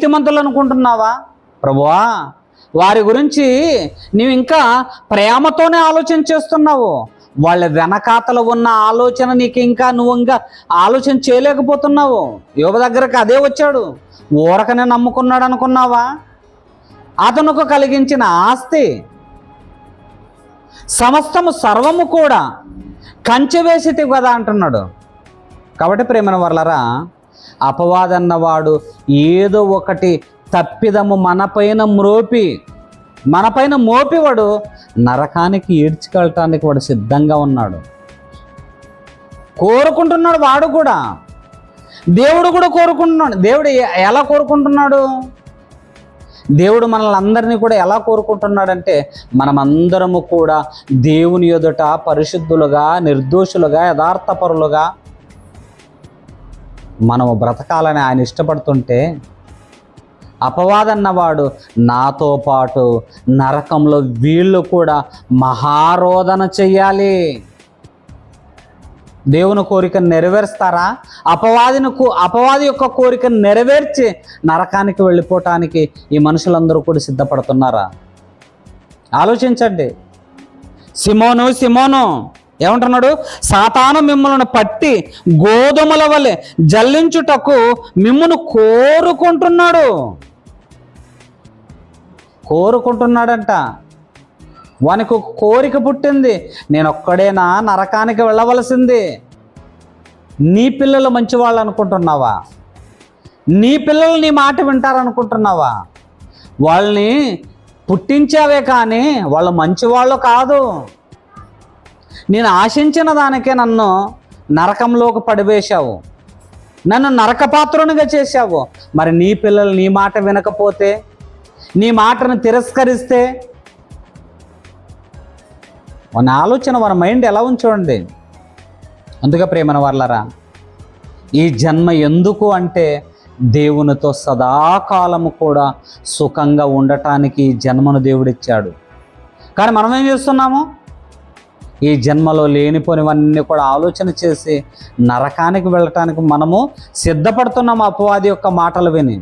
నీతిమంతులు అనుకుంటున్నావా? ప్రభువా వారి గురించి నీవు ఇంకా ప్రేమతోనే ఆలోచన చేస్తున్నావు. వాళ్ళ వెనకాతలు ఉన్న ఆలోచన నీకు ఇంకా నువ్వు ఇంకా ఆలోచన చేయలేకపోతున్నావు. యువ దగ్గరకు అదే వచ్చాడు. ఊరకనే నమ్ముకున్నాడు అనుకున్నావా? అతనుకు కలిగించిన ఆస్తి సమస్తము సర్వము కూడా కంచె వేసితే కదా అంటున్నాడు. కాబట్టి ప్రేమన వర్లరా అపవాదన్నవాడు ఏదో ఒకటి తప్పిదము మనపైన మ్రోపి మనపైన మోపివాడు నరకానికి ఈడ్చుకెళ్ళటానికి వాడు సిద్ధంగా ఉన్నాడు. కోరుకుంటున్నాడు వాడు కూడా. దేవుడు కూడా కోరుకుంటున్నాడు. దేవుడు ఎలా కోరుకుంటున్నాడు? దేవుడు మనల్ని అందరినీ కూడా ఎలా కోరుకుంటున్నాడంటే మనమందరము కూడా దేవుని ఎదుట పరిశుద్ధులుగా నిర్దోషులుగా యథార్థపరులుగా మనము బ్రతకాలని ఆయన ఇష్టపడుతుంటే అపవాదన్నవాడు నాతో పాటు నరకంలో వీళ్ళు కూడా మహారోధన చెయ్యాలి. దేవుని కోరికను నెరవేరుస్తారా? అపవాదిని అపవాది యొక్క కోరికను నెరవేర్చి నరకానికి వెళ్ళిపోవటానికి ఈ మనుషులందరూ కూడా సిద్ధపడుతున్నారా? ఆలోచించండి. సిమోను సిమోను. ఏమంటున్నాడు? సాతాను మిమ్మల్ని పట్టి గోధుమల వలె జల్లించుటకు మిమ్మును కోరుకుంటున్నాడు. కోరుకుంటున్నాడంట. వానికి ఒక కోరిక పుట్టింది. నేను ఒక్కడేనా నరకానికి వెళ్ళవలసింది. నీ పిల్లలు మంచివాళ్ళు అనుకుంటున్నావా? నీ పిల్లలు నీ మాట వింటారనుకుంటున్నావా? వాళ్ళని పుట్టించావే కానీ వాళ్ళు మంచివాళ్ళు కాదు. నేను ఆశించిన దానికే నన్ను నరకంలోకి పడివేశావు. నన్ను నరకపాత్రునిగా చేశావు. మరి నీ పిల్లలు నీ మాట వినకపోతే నీ మాటను తిరస్కరిస్తే మన ఆలోచన మన మైండ్ ఎలా ఉంచండి? అందుకే ప్రేమన వాళ్ళరా ఈ జన్మ ఎందుకు అంటే దేవునితో సదాకాలము కూడా సుఖంగా ఉండటానికి జన్మను దేవుడిచ్చాడు. కానీ మనం ఏం చేస్తున్నాము? ఈ జన్మలో లేనిపోనివన్నీ కూడా ఆలోచన చేసి నరకానికి వెళ్ళటానికి మనము సిద్ధపడుతున్నాము అపవాది యొక్క మాటలు విని.